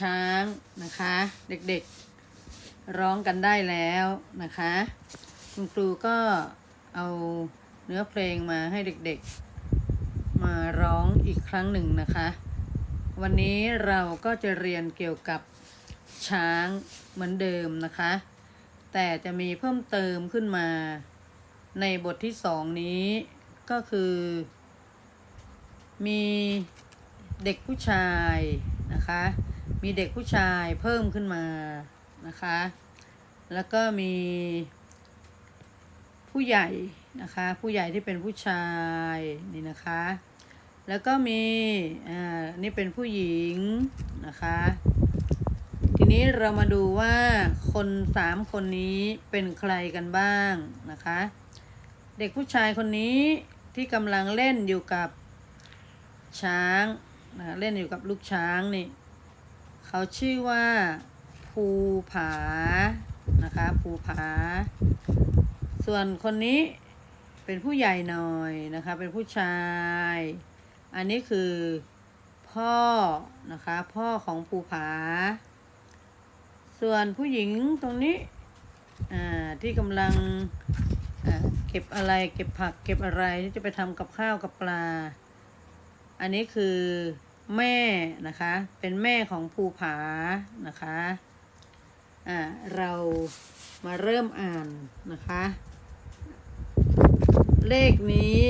ช้างนะคะ เด็กๆร้องกันได้แล้วนะคะ คุณครูก็เอาเนื้อเพลงมาให้เด็กๆ มาร้องอีกครั้งหนึ่งนะคะ วันนี้เราก็จะเรียนเกี่ยวกับช้างเหมือนเดิมนะคะ แต่จะมีเพิ่มเติมขึ้นมาในบทที่สองนี้ก็คือ มีเด็กผู้ชายนะคะ มีเด็กผู้ชายเพิ่มขึ้นมานะคะ แล้วก็มีผู้ใหญ่นะคะ ผู้ใหญ่ที่เป็นผู้ชายนี่นะคะ แล้วก็มีอ่านี่เป็นผู้หญิงนะคะ ทีนี้เรามาดูว่าคนสามคนนี้เป็นใครกันบ้างนะคะ เด็กผู้ชายคนนี้ที่กำลังเล่นอยู่กับช้างนะเล่นอยู่กับลูกช้างนี่ เขาชื่อว่า ภูผา นะคะ ภูผา ส่วนคนนี้เป็นผู้ใหญ่หน่อยนะคะ เป็นผู้ชาย อันนี้คือพ่อนะคะ พ่อของภูผา ส่วนผู้หญิงตรงนี้อ่าที่กำลังเก็บอะไรเก็บผักเก็บอะไรที่จะไปทำกับข้าวกับปลา อันนี้คือ แม่นะคะ เป็นแม่ของภูผานะคะอ่าเรามาเริ่มอ่านนะคะ เลขนี้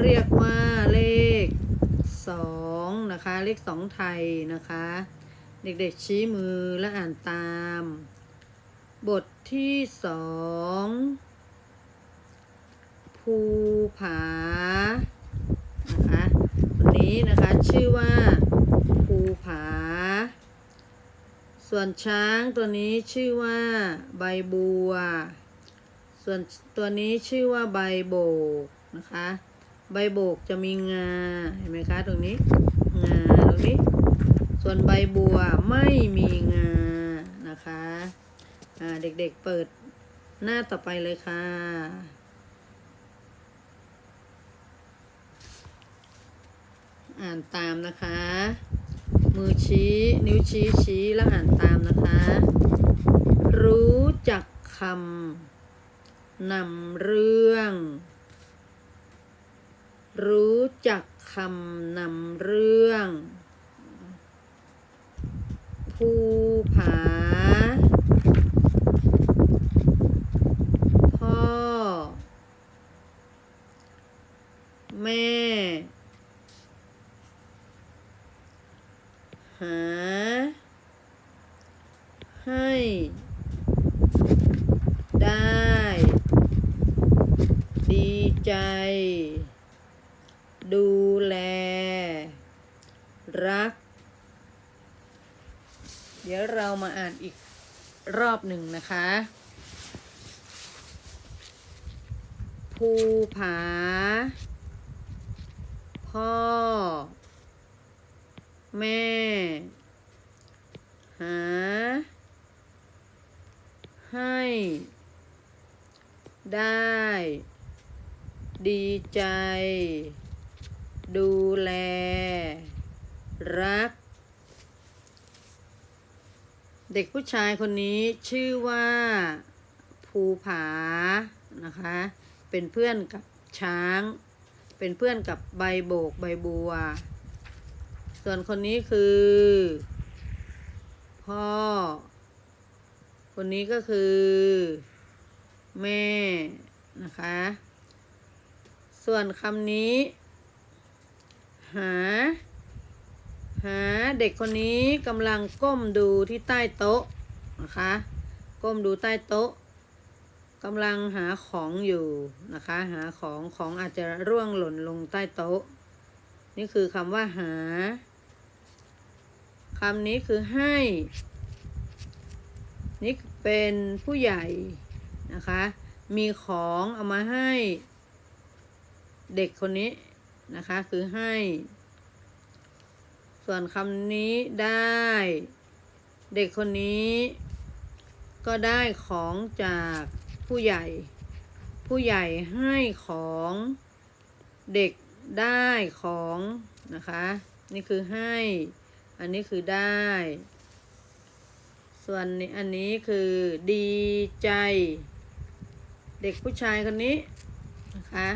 เรียกว่าเลขสองนะคะ เลขสองไทยนะคะ เด็กๆชี้มือและอ่านตาม บทที่สองภูผานะคะ นี้นะคะ ชื่อว่าภูผา ส่วนช้างตัวนี้ชื่อว่าใบบัว ส่วนตัวนี้ชื่อว่าใบโบกนะคะ ใบโบกจะมีงาเห็นไหมคะตรงนี้งาตรงนี้ ส่วนใบบัวไม่มีงานะคะเด็กๆเปิดหน้าต่อไปเลยค่ะ อ่านตามนะคะ มือชี้ นิ้วชี้ชี้แล้วอ่านตามนะคะ รู้จักคำนำเรื่อง รู้จักคำนำเรื่อง ภูผาพ่อ แม่ หา ให้ ได้ ดีใจ ดูแล รัก เดี๋ยวเรามาอ่านอีกรอบหนึ่งนะคะ ภูผา พ่อ แม่ หา ให้ ได้ ดีใจ ดูแล รัก เด็กผู้ชายคนนี้ชื่อว่า ภูผา นะคะ เป็นเพื่อนกับช้าง เป็นเพื่อนกับใบโบกใบบัว ส่วนคนนี้คือ พ่อ คนนี้ก็คือ แม่นะคะ ส่วนคำนี้ หา หาเด็กคนนี้กำลังก้มดูที่ใต้โต๊ะนะคะ ก้มดูใต้โต๊ะกำลังหาของอยู่นะคะ หาของของอาจจะร่วงหล่นลงใต้โต๊ะ นี่คือคำว่าหาำนี้คือให้ นี่เป็นผู้ใหญ่นะคะ มีของเอามาให้เด็กคนนี้นะคะ คือให้ ส่วนคำนี้ได้ เด็กคนนี้ก็ได้ของจากผู้ใหญ่ ผู้ใหญ่ให้ของเด็กได้ของนะคะ นี่คือให้ อันนี้คือได้ ส่วนนี้อันนี้คือดีใจ เด็กผู้ชายคนนี้นะคะ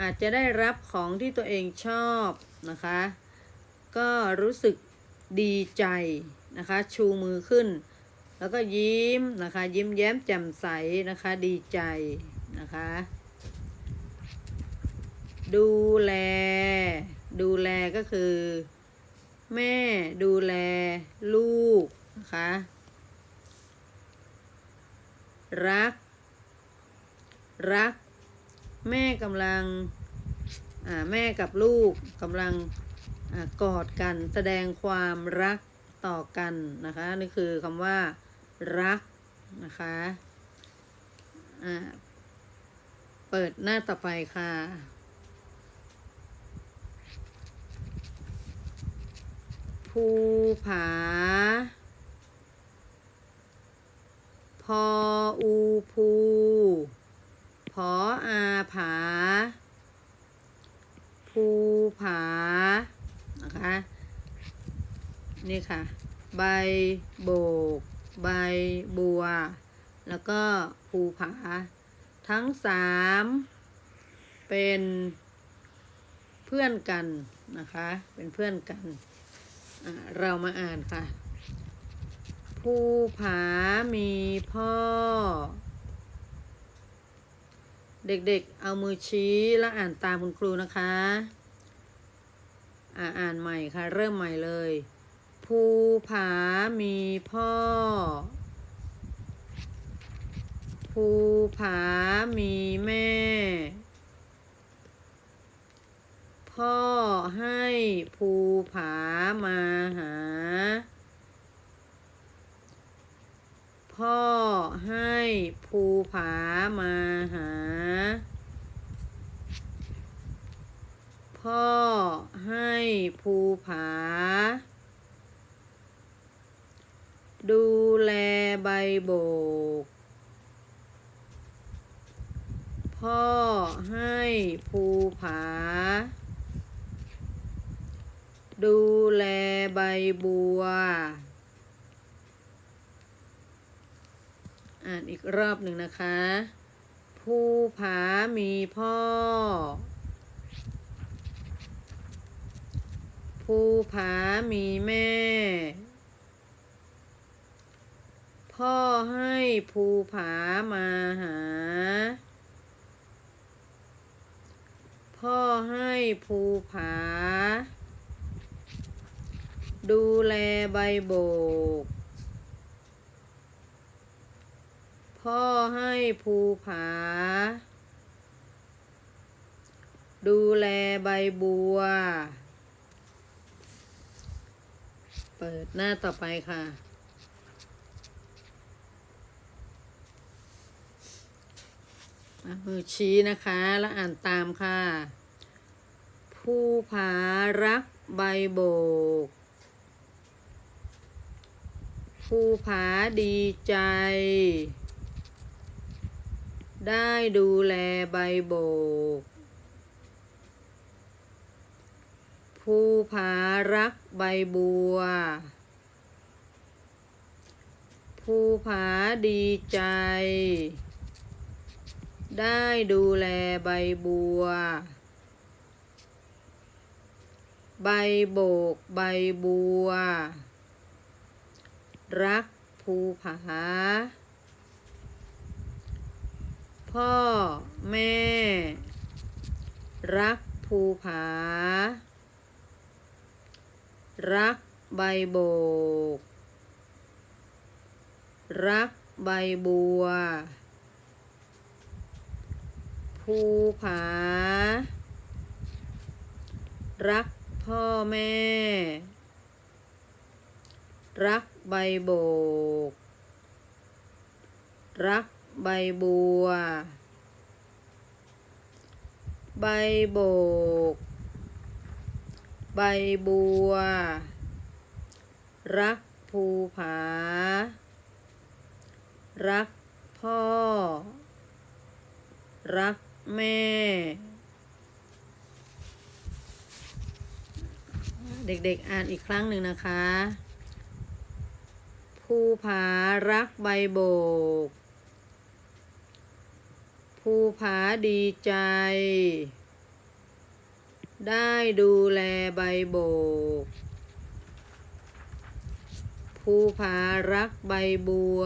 อาจจะได้รับของที่ตัวเองชอบนะคะ ก็รู้สึกดีใจนะคะ ชูมือขึ้น แล้วก็ยิ้มนะคะ ยิ้มแย้มแจ่มใสนะคะ ดีใจนะคะ ดูแล ดูแลก็คือ แม่ดูแลลูกนะคะ รัก รัก แม่กำลังอ่าแม่กับลูกกำลังอากอดกันแสดงความรักต่อกันนะคะนี่คือคำว่า รักนะคะอ่าเปิดหน้าต่อไปค่ะ ภูผา พออูภูพออาผา ภูผา นะคะ นี่ค่ะ ใบโบก ใบบัว แล้วก็ภูผา ทั้งสามเป็นเพื่อนกันนะคะ เป็นเพื่อนกัน เรามาอ่านค่ะ ภูผามีพ่อ เด็กๆ เอามือชี้แล้วอ่านตามคุณครูนะคะ อ่าอ่านใหม่ค่ะ เริ่มใหม่เลย ภูผามีพ่อ ภูผามีแม่ พ่อให้ภูผามาหา พ่อให้ภูผามาหา พ่อให้ภูผา ดูแลใบโบกพ่อให้ภูผา ดูแลใบบัว อ่านอีกรอบหนึ่งนะคะ ภูผามีพ่อ ภูผามีแม่ พ่อให้ภูผามาหา พ่อให้ภูผา ดูแลใบโบก พ่อให้ภูผา ดูแลใบบัว เปิดหน้าต่อไปค่ะ มือชี้นะคะแล้วอ่านตามค่ะ ภูผารักใบโบก ภูผาดีใจ ได้ดูแลใบโบก ภูผารักใบบัว ภูผาดีใจ ได้ดูแลใบบัวใบโบก ใบบัว รักภูผา พ่อแม่ รักภูผา รักใบโบก รักใบบัว ภูผา รักพ่อแม่ รัก ใบโบก รักใบบัว ใบโบก ใบบัว รักภูผา รักพ่อ รักแม่ เด็กๆอ่านอีกครั้งหนึ่งนะคะ ภูผารักใบโบก ภูผาดีใจ ได้ดูแลใบโบก ภูผารักใบบัว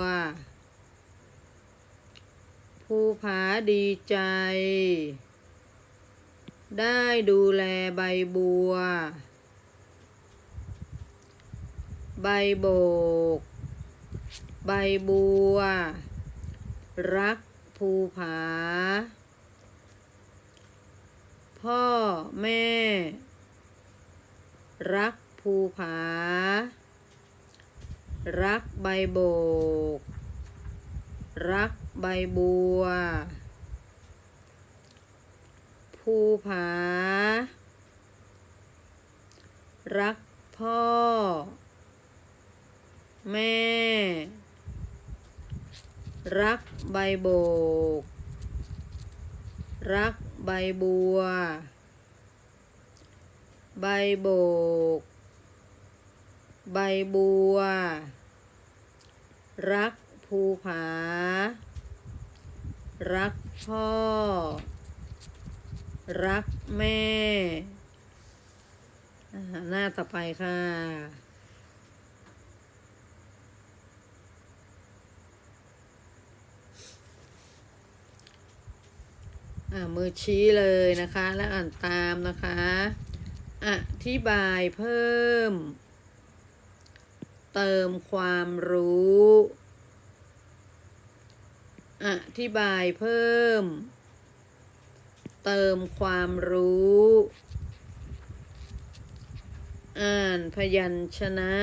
ภูผาดีใจ ได้ดูแลใบบัวใบโบก ใบบัว รักภูผา พ่อแม่ รักภูผา รักใบโบก รักใบบัว ภูผา รักพ่อ แม่ รักใบโบก รักใบบัว ใบโบก ใบบัว รักภูผา รักพ่อ รักแม่ หน้าต่อไปค่ะ มือชี้เลยนะคะ แล้วอ่านตามนะคะ อธิบายเพิ่ม เติมความรู้ อธิบายเพิ่ม เติมความรู้ อ่านพยัญชนะ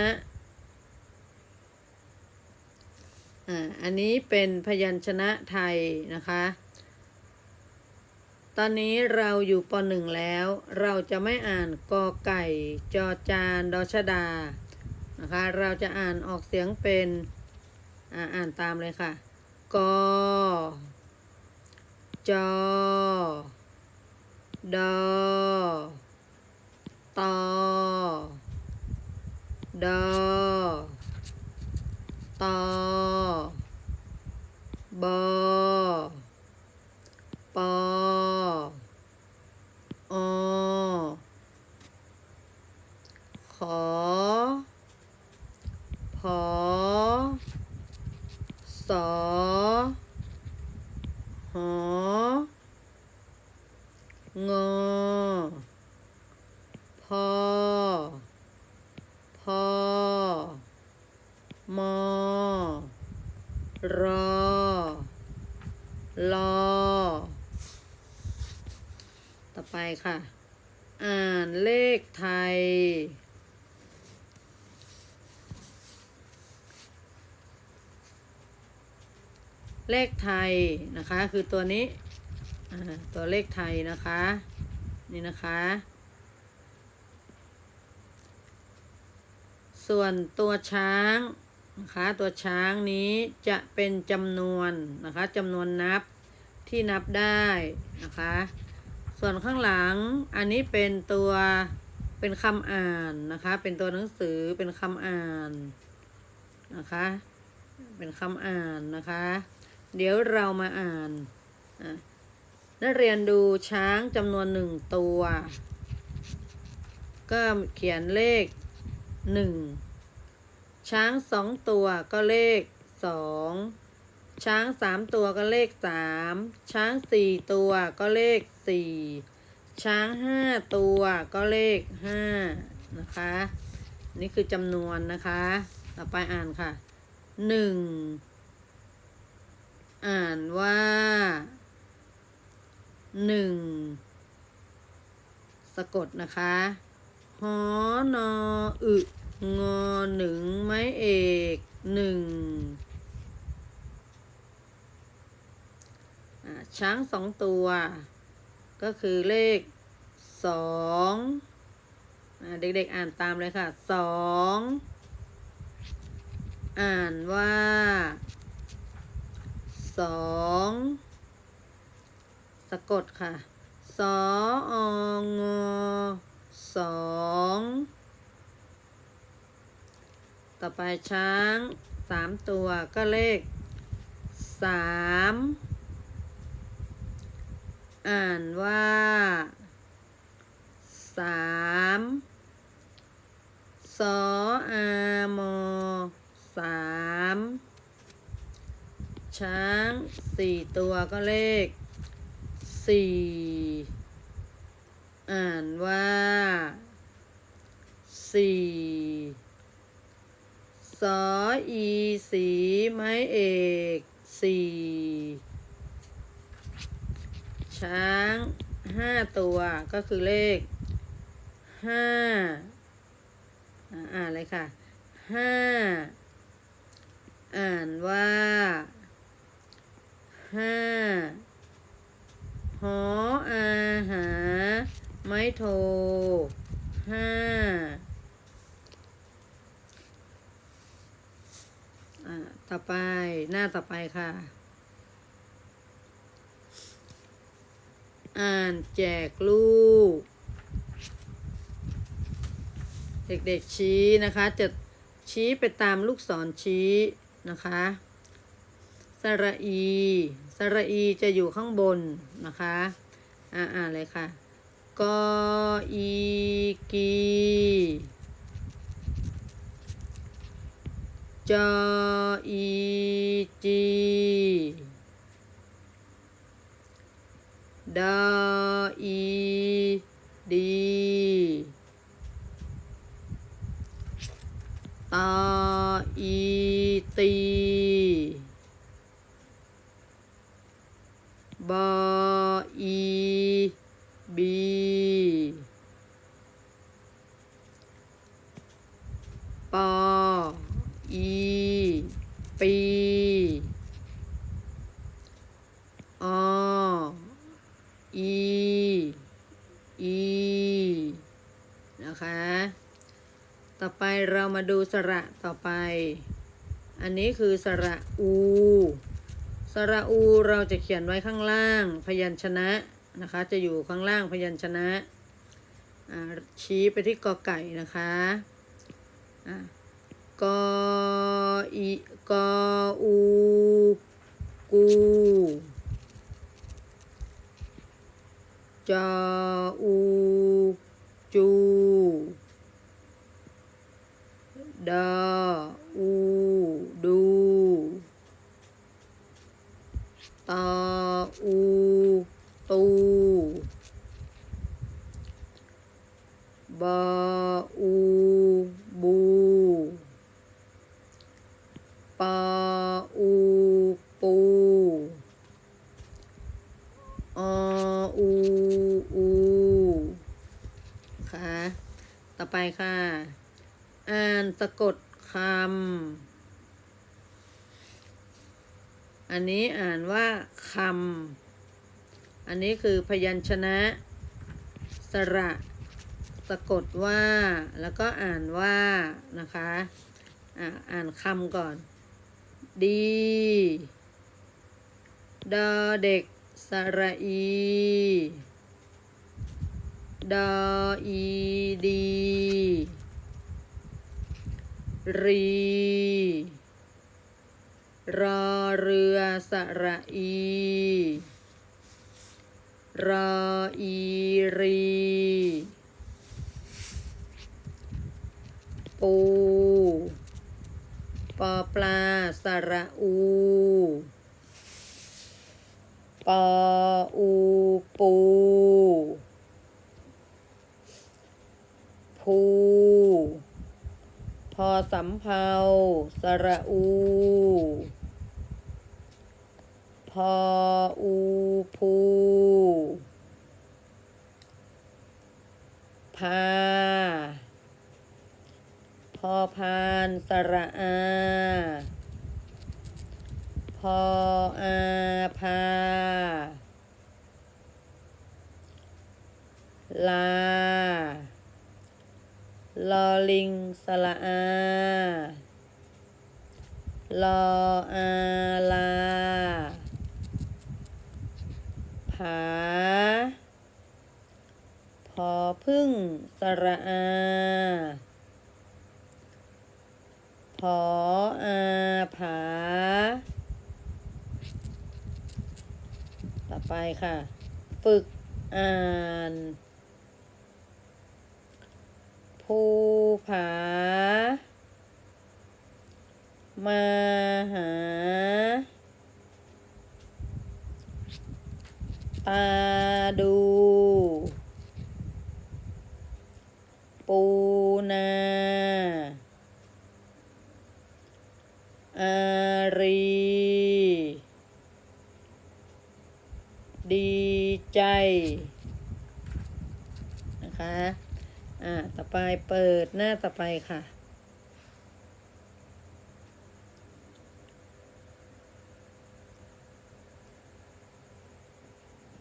อ่าอันนี้เป็นพยัญชนะไทยนะคะ ตอนนี้เราอยู่ปหนึ่งแล้ว เราจะไม่อ่านกอไก่ จอจานดอชดา นะคะ เราจะอ่านออกเสียงเป็นอ่าอ่านตามเลยค่ะ กอ จอ ดอ ตอ ดอ ตอ บอ ปออ ขอ พอ สอ หอ งอ พอ พอ มอ รอ ลอ ต่อไปค่ะ อ่านเลขไทย เลขไทยนะคะ คือตัวนี้ ตัวเลขไทยนะคะ นี่นะคะ ส่วนตัวช้าง นะคะตัวช้างนี้จะเป็นจำนวนนะคะจำนวนนับที่นับได้นะคะ ส่วนข้างหลังอันนี้เป็นตัวเป็นคำอ่านนะคะ เป็นตัวหนังสือเป็นคำอ่านนะคะ เป็นคำอ่านนะคะ เดี๋ยวเรามาอ่านอะนักเรียนดูช้างจำนวนหนึ่งตัว ก็เขียนเลขหนึ่ง ช้างสองตัวก็เลขสองช้างสามตัวก็เลขสามช้างสี่ตัวก็เลขสี่ช้างห้าตัวก็เลขห้านะคะ นี่คือจำนวนนะคะ ต่อไปอ่านค่ะหนึ่งอ่านว่าหนึ่งสะกดนะคะหอนออึ งอหนึ่งไม้เอกหนึ่งช้างสองตัว ก็คือเลขสองเด็กๆอ่านตามเลยค่ะสองอ่านว่าสองสะกดค่ะสอองสอง ต่อไปช้างสามตัวก็เลขสามอ่านว่าสามสออามอสามช้างสี่ตัวก็เลขสี่อ่านว่าสี่ สออีสีไม้เอกสี่ช้างห้าตัวก็คือเลขห้าอ่านเลยค่ะห้าอ่านว่าห้าหออาหา ไม้โทห้าอ่า ต่อไปหน้าต่อไปค่ะ อ่านแจกลูก เด็กๆชี้นะคะ จะชี้ไปตามลูกศรชี้นะคะสระอีสระอีจะอยู่ข้างบนนะคะ อ่าอ่านเลยค่ะกออีกี จออีจีดออีดีต ออีตีบออีบีปออีออีอีนะคะ ต่อไปเรามาดูสระต่อไป อันนี้คือสระอู สระอูเราจะเขียนไว้ข้างล่างพยัญชนะนะคะ จะอยู่ข้างล่างพยัญชนะชี้ไปที่กอไก่นะคะอ่า กออีกออูกูจออูจูดออูดูตออูตู บออูบู ปออูปู ออูอูค่ะ ต่อไป ค่ะ อ่านสะกดคำ อันนี้อ่านว่าคำ อันนี้คือพยัญชนะ สระ สะกดว่า แล้วก็อ่านว่านะคะ อ่าอ่านคำก่อน ดี ดอเด็ก สระอี ดออีดีรีรอเรือสระอีรออีรีปูปอปลาสระอูปออูปู ภูพอสำเภาสระอู พออูภูพา พอพานสระอา พออาพา ลา ลอลิงสละอา ลออาลา ผา พอพึ่งสระอาพออาผา ต่อไปค่ะ ฝึกอ่าน ภูผา มาหา ตาดู ปูนาอารี ดีใจ นะคะ อ่า ต่อ ไปเปิดหน้าต่อไปค่ะ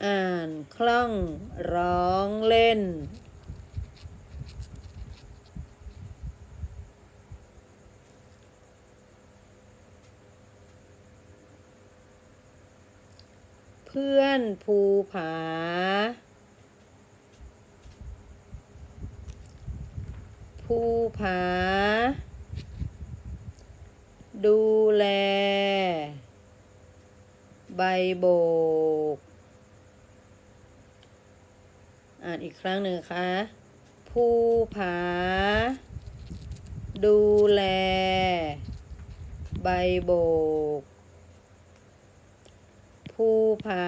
อ่านคล่องร้องเล่นเพื่อนภูผา ภูผา ดูแล ใบโบก อ่านอีกครั้งหนึ่งค่ะภูผา ดูแล ใบโบกภูผา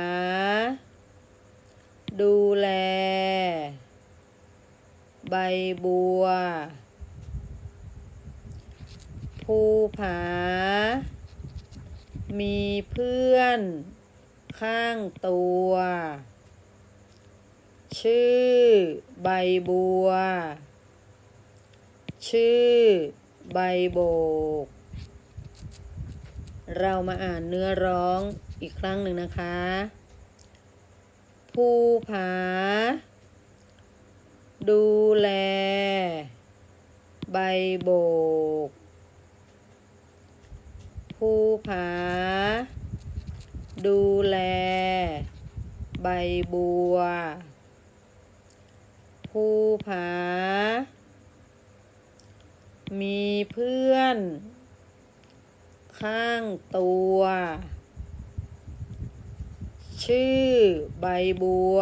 ดูแล ใบบัว ภูผา มีเพื่อน ข้างตัว ชื่อใบบัว ชื่อใบโบก เรามาอ่านเนื้อร้องอีกครั้งหนึ่งนะคะ ภูผา ดูแล ใบโบก ภูผา ดูแล ใบบัว ภูผา มีเพื่อน ข้างตัว ชื่อใบบัว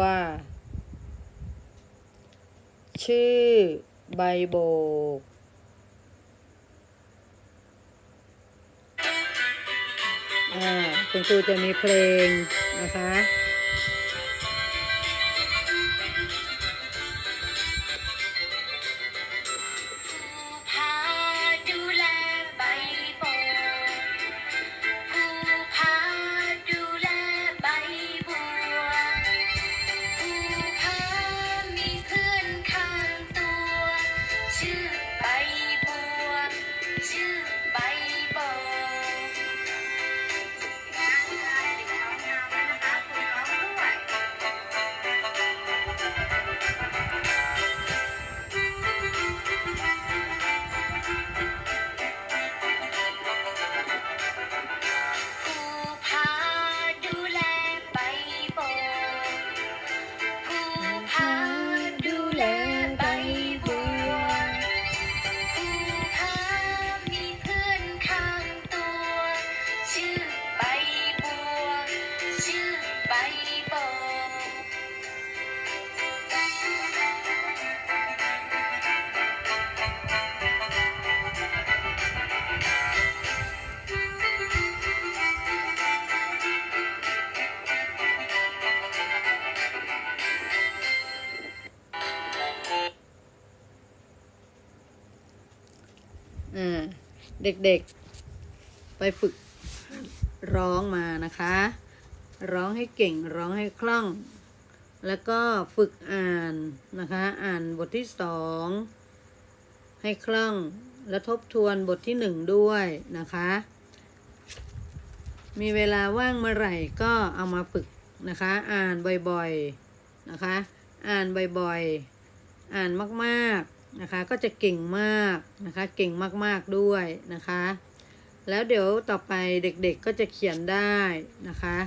ชื่อ ใบโบก อ่า คุณครูจะมีเพลงนะคะ เด็กๆ ไปฝึกร้องมานะคะ ร้องให้เก่งร้องให้คล่อง แล้วก็ฝึกอ่านนะคะ อ่านบทที่สองให้คล่องและทบทวนบทที่หนึ่งด้วยนะคะ มีเวลาว่างเมื่อไหร่ก็เอามาฝึกนะคะ อ่านบ่อยๆนะคะ อ่านบ่อยๆ อ่านมากๆ นะคะ ก็จะเก่งมากนะคะ เก่งมากๆด้วยนะคะ แล้วเดี๋ยวต่อไปเด็กๆก็จะเขียนได้นะคะ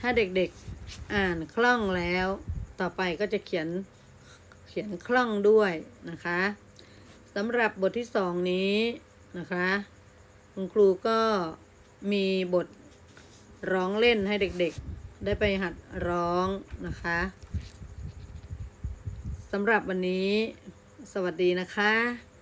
ถ้าเด็กๆอ่านคล่องแล้ว ต่อไปก็จะเขียนเขียนคล่องด้วยนะคะสำหรับบทที่สองนี้นะคะคุณครูก็มีบทร้องเล่นให้เด็กๆ ได้ไปหัดร้องนะคะสำหรับวันนี้ สวัสดีนะคะ